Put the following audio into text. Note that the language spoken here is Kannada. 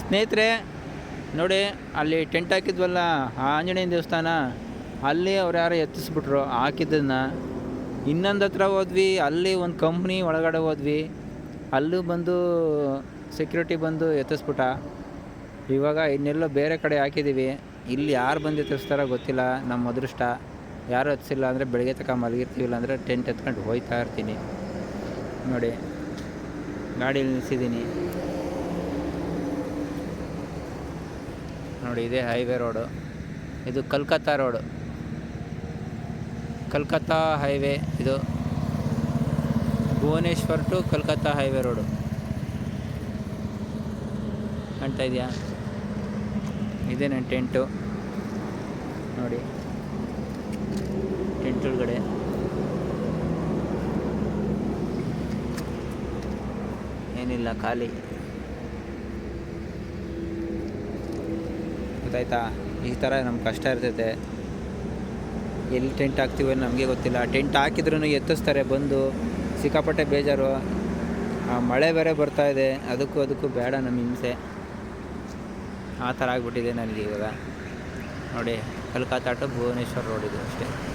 ಸ್ನೇಹಿತರೆ, ನೋಡಿ, ಅಲ್ಲಿ ಟೆಂಟ್ ಹಾಕಿದ್ವಲ್ಲ, ಆ ಆಂಜನೇಯನ ದೇವಸ್ಥಾನ? ಅಲ್ಲಿ ಅವ್ರು ಯಾರೋ ಎತ್ತಿಸ್ಬಿಟ್ರು ಹಾಕಿದ್ದನ್ನು. ಇನ್ನೊಂದು ಹತ್ರ ಹೋದ್ವಿ, ಅಲ್ಲಿ ಒಂದು ಕಂಪ್ನಿ ಒಳಗಡೆ ಹೋದ್ವಿ. ಅಲ್ಲೂ ಬಂದು ಸೆಕ್ಯೂರಿಟಿ ಬಂದು ಎತ್ತಿಸ್ಬಿಟ್ಟ. ಇವಾಗ ಇನ್ನೆಲ್ಲೋ ಬೇರೆ ಕಡೆ ಹಾಕಿದ್ದೀವಿ ಇಲ್ಲಿ ಯಾರು ಬಂದು ಎತ್ತಿಸ್ತಾರೋ ಗೊತ್ತಿಲ್ಲ ನಮ್ಮ ಅದೃಷ್ಟ. ಯಾರು ಎತ್ತಿಸಿಲ್ಲ ಅಂದರೆ ಬೆಳಗ್ಗೆ ತಕ ಮಲಗಿರ್ತೀವಿಲ್ಲ ಅಂದರೆ ಟೆಂಟ್ ಎತ್ಕೊಂಡು ಹೋಯ್ತಾ ಇರ್ತೀನಿ. ನೋಡಿ ಗಾಡೀಲಿ ನಿಲ್ಸಿದ್ದೀನಿ. ನೋಡಿ, ಇದೇ ಹೈವೇ ರೋಡು. ಇದು ಕಲ್ಕತ್ತಾ ರೋಡು. ಕಲ್ಕತ್ತಾ ಹೈವೇ ಇದು. Bhubaneswar to Calcutta highway road. ಕಾಣ್ತಾ ಇದೆಯಾ? ಇದೇ ನನ್ನ ಟೆಂಟು. ನೋಡಿ. ಟೆಂಟ್ ಒಳಗಡೆ. ಏನಿಲ್ಲ, ಖಾಲಿ. ಗೊತ್ತಾಯ್ತಾ? ಈ ಥರ ನಮ್ಮ ಕಷ್ಟ ಇರ್ತೈತೆ. ಎಲ್ಲಿ ಟೆಂಟ್ ಹಾಕ್ತೀವೋ ನಮಗೆ ಗೊತ್ತಿಲ್ಲ. ಟೆಂಟ್ ಹಾಕಿದ್ರೂ ಎತ್ತಿಸ್ತಾರೆ ಬಂದು. ಸಿಕ್ಕಾಪಟ್ಟೆ ಬೇಜಾರು. ಆ ಮಳೆ ಬೇರೆ ಬರ್ತಾ ಇದೆ. ಅದಕ್ಕೂ ಅದಕ್ಕೂ ಬೇಡ ನಮ್ಮ ಹಿಂಸೆ. ಆ ಥರ ಆಗಿಬಿಟ್ಟಿದೆ ನನಗೆ ಇವಾಗ. ನೋಡಿ, ಕಲ್ಕತ್ತಾಟು ಭುವನೇಶ್ವರ್ ರೋಡ್ ಅಷ್ಟೇ.